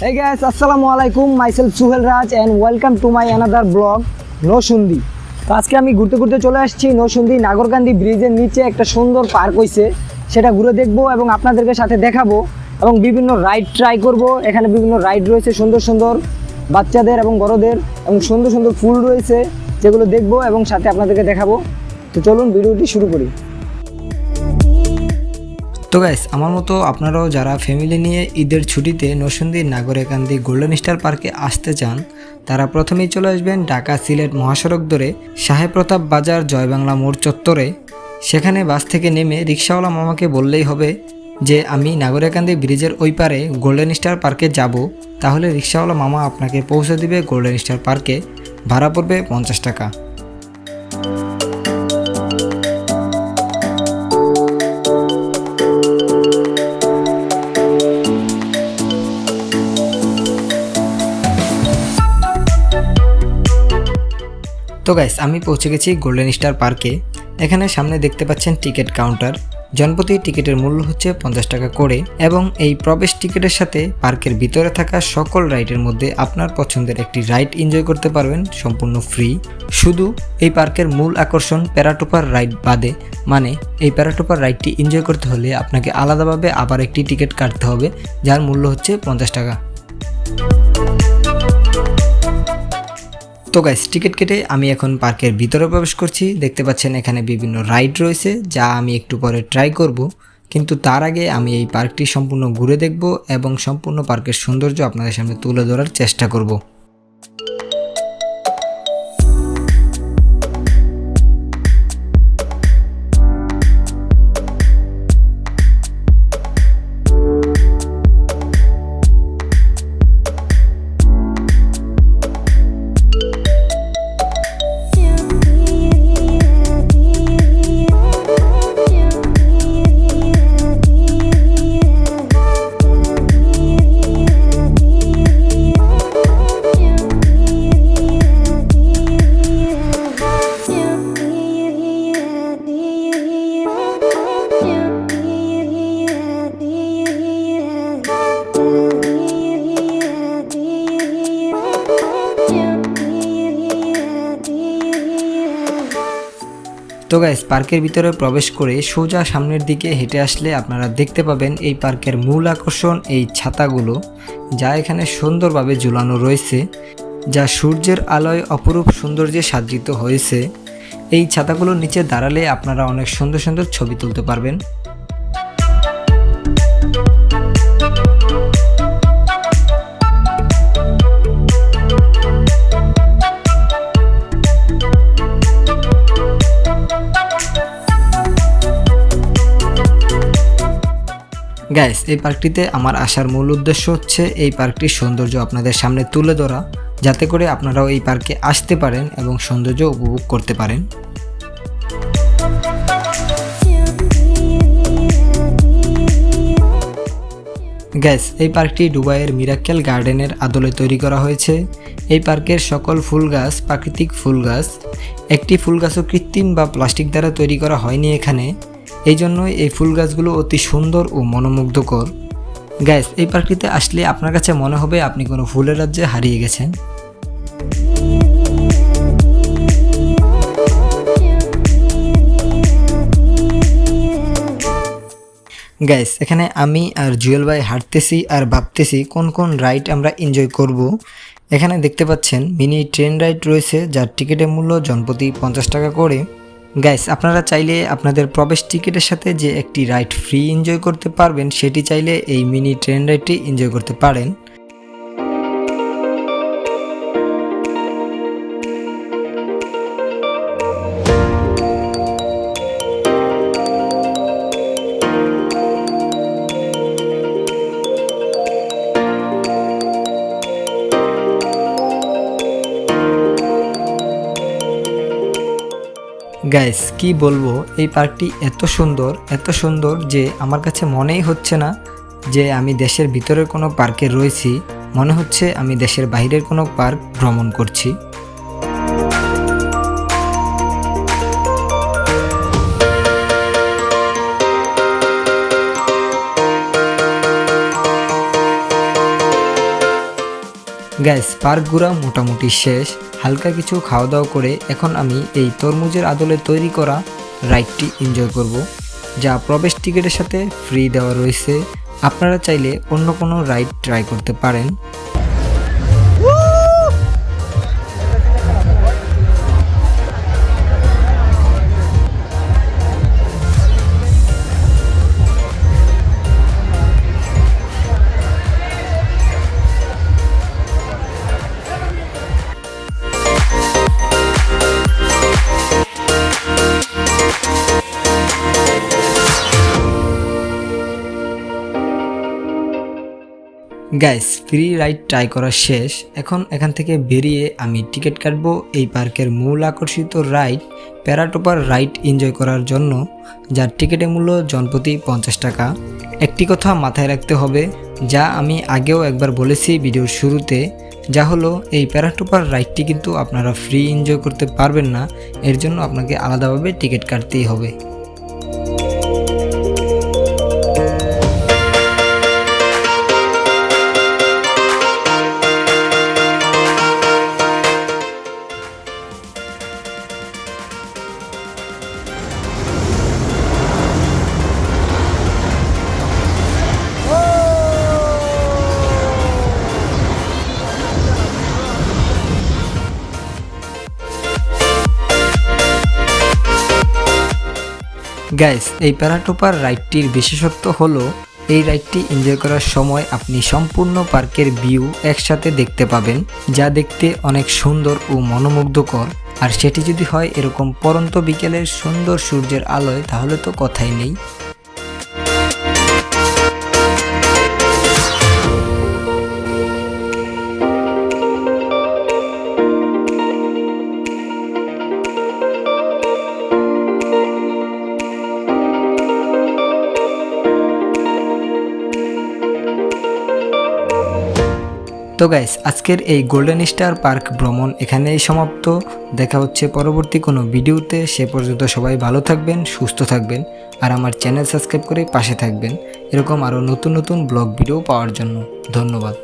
Hey guys, আসসালামু আলাইকুম myself Suhel Raj and welcome to my another vlog নসুন্দি তো আজকে আমি ঘুরতে ঘুরতে চলে আসছি নসুন্দি নাগরকান্দি ব্রিজের নিচে একটা সুন্দর পার্ক হয়েছে সেটা ঘুরে দেখব এবং আপনাদেরকে সাথে দেখাবো এবং বিভিন্ন রাইড ট্রাই করব। এখানে বিভিন্ন রাইড রয়েছে সুন্দর সুন্দর বাচ্চাদের এবং বড়দের এবং সুন্দর সুন্দর ফুল রয়েছে যেগুলো দেখব এবং সাথে আপনাদেরকে দেখাবো। তো চলুন ভিডিওটি শুরু করি। তো গাইস আমার মতো আপনারাও যারা ফ্যামিলি নিয়ে ঈদের ছুটিতে নরসিংদী নাগরেকান্দি গোল্ডেন স্টার পার্কে আসতে চান, তারা প্রথমেই চলে আসবেন ঢাকা সিলেট মহাসড়ক ধরে সাহেব প্রতাপ বাজার জয়বাংলা মোড় চত্বরে। সেখানে বাস থেকে নেমে রিক্সাওয়ালা মামাকে বললেই হবে যে, আমি নাগরেকান্দি ব্রিজের ওই পারে গোল্ডেন স্টার পার্কে যাব, তাহলে রিক্সাওয়ালা মামা আপনাকে পৌঁছে দিবে গোল্ডেন স্টার পার্কে ভাড়া পড়বে পঞ্চাশ টাকা। তো গাইস আমি পৌঁছে গেছি গোল্ডেন স্টার পার্কে এখানে সামনে দেখতে পাচ্ছেন টিকিট কাউন্টার জনপ্রতি টিকিটের মূল্য হচ্ছে পঞ্চাশ টাকা করে এবং এই প্রবেশ টিকিটের সাথে পার্কের ভিতরে থাকা সকল রাইডের মধ্যে আপনার পছন্দের একটি রাইড এনজয় করতে পারবেন, সম্পূর্ণ ফ্রি শুধু এই পার্কের মূল আকর্ষণ প্যারাটোপার রাইড বাদে মানে এই প্যারাটোপার রাইডটি এনজয় করতে হলে আপনাকে আলাদাভাবে আবার একটি টিকিট কাটতে হবে, যার মূল্য হচ্ছে পঞ্চাশ টাকা। তো গাইস টিকিট কেটে আমি এখন পার্কের ভিতরে প্রবেশ করছি। দেখতে পাচ্ছেন এখানে বিভিন্ন রাইড রয়েছে, যা আমি একটু পরে ট্রাই করব। কিন্তু তার আগে আমি এই পার্কটি সম্পূর্ণ ঘুরে দেখব এবং সম্পূর্ণ পার্কের সৌন্দর্য আপনাদের সামনে তুলে ধরার চেষ্টা করব। তো গাইস পার্কের ভিতরে প্রবেশ করে সোজা সামনের দিকে হেঁটে আসলে আপনারা দেখতে পাবেন এই পার্কের মূল আকর্ষণ এই ছাতাগুলো, যা এখানে সুন্দরভাবে ঝুলানো রয়েছে, যা সূর্যের আলোয় অপরূপ সৌন্দর্যে সাজ্জিত হয়েছে। এই ছাতাগুলোর নিচে দাঁড়ালে আপনারা অনেক সুন্দর সুন্দর ছবি তুলতে পারবেন। গ্যাস এই পার্কটিতে আমার আসার মূল উদ্দেশ্য হচ্ছে এই পার্কটির সৌন্দর্য আপনাদের সামনে তুলে ধরা, যাতে করে আপনারাও এই পার্কে আসতে পারেন এবং সৌন্দর্য উপভোগ করতে পারেন। গ্যাস এই পার্কটি দুবাইয়ের মিরাক্কেল গার্ডেনের আদলে তৈরি করা হয়েছে। এই পার্কের সকল ফুল গাছ প্রাকৃতিক ফুল গাছ, একটি ফুল গাছও কৃত্রিম বা প্লাস্টিক দ্বারা তৈরি করা হয়নি এখানে। এই জন্যই এই ফুল গাছগুলো অতি সুন্দর ও মনোমুগ্ধকর। গ্যাস এই পার্কটিতে আসলে আপনার কাছে মনে হবে আপনি কোনো ফুলের রাজ্যে হারিয়ে গেছেন। গ্যাস এখানে আমি আর জুয়েল ভাই হাঁটতেছি আর ভাবতেছি কোন কোন রাইড আমরা এনজয় করব। এখানে দেখতে পাচ্ছেন মিনি ট্রেন রাইড রয়েছে যার টিকিটের মূল্য জনপ্রতি পঞ্চাশ টাকা করে। গাইস আপনারা চাইলে আপনাদের প্রবেশ টিকিটের সাথে যে একটি রাইড ফ্রি এনজয় করতে পারবেন, সেটি চাইলে এই মিনি ট্রেন রাইডটি এনজয় করতে পারেন। গাইস কি বলব? এই পার্কটি এত সুন্দর এত সুন্দর যে আমার কাছে মনেই হচ্ছে না যে আমি দেশের ভিতরের কোনো পার্কে রয়েছি। মনে হচ্ছে আমি দেশের বাইরের কোনো পার্ক ভ্রমণ করছি। গ্যাস পার্ক ঘোরা মোটামুটি শেষ। হালকা কিছু খাওয়া দাওয়া করে এখন আমি এই তরমুজের আদলে তৈরি করা রাইডটি এনজয় করব, যা প্রবেশ টিকিটের সাথে ফ্রি দেওয়া রয়েছে। আপনারা চাইলে অন্য কোনো রাইড ট্রাই করতে পারেন। গাইস ফ্রি রাইড ট্রাই করা শেষ। এখন এখান থেকে বেরিয়ে আমি টিকিট কাটবো এই পার্কের মূল আকর্ষিত রাইড প্যারাটোপার রাইড এনজয় করার জন্য, যার টিকিটের মূল্য জনপ্রতি পঞ্চাশ টাকা। একটি কথা মাথায় রাখতে হবে, যা আমি আগেও একবার বলেছি ভিডিওর শুরুতে, যা হলো এই প্যারাটোপার রাইডটি কিন্তু আপনারা ফ্রি এনজয় করতে পারবেন না, এর জন্য আপনাকে আলাদাভাবে টিকিট কাটতেই হবে। গাইস এই প্যারাটোপার রাইডটির বিশেষত্ব হলো, এই রাইডটি এনজয় করার সময় আপনি সম্পূর্ণ পার্কের ভিউ একসাথে দেখতে পাবেন, যা দেখতে অনেক সুন্দর ও মনোমুগ্ধকর। আর সেটি যদি হয় এরকম পরন্ত বিকেলের সুন্দর সূর্যের আলোয়, তাহলে তো কথাই নেই। তো গাইস আজকের এই গোল্ডেন স্টার পার্ক ভ্রমণ এখানেই সমাপ্ত। দেখা হচ্ছে পরবর্তী কোনো ভিডিওতে। সে পর্যন্ত সবাই ভালো থাকবেন, সুস্থ থাকবেন আর আমার চ্যানেল সাবস্ক্রাইব করে পাশে থাকবেন। এরকম আরও নতুন নতুন ব্লগ, ভিডিও পাওয়ার জন্য ধন্যবাদ।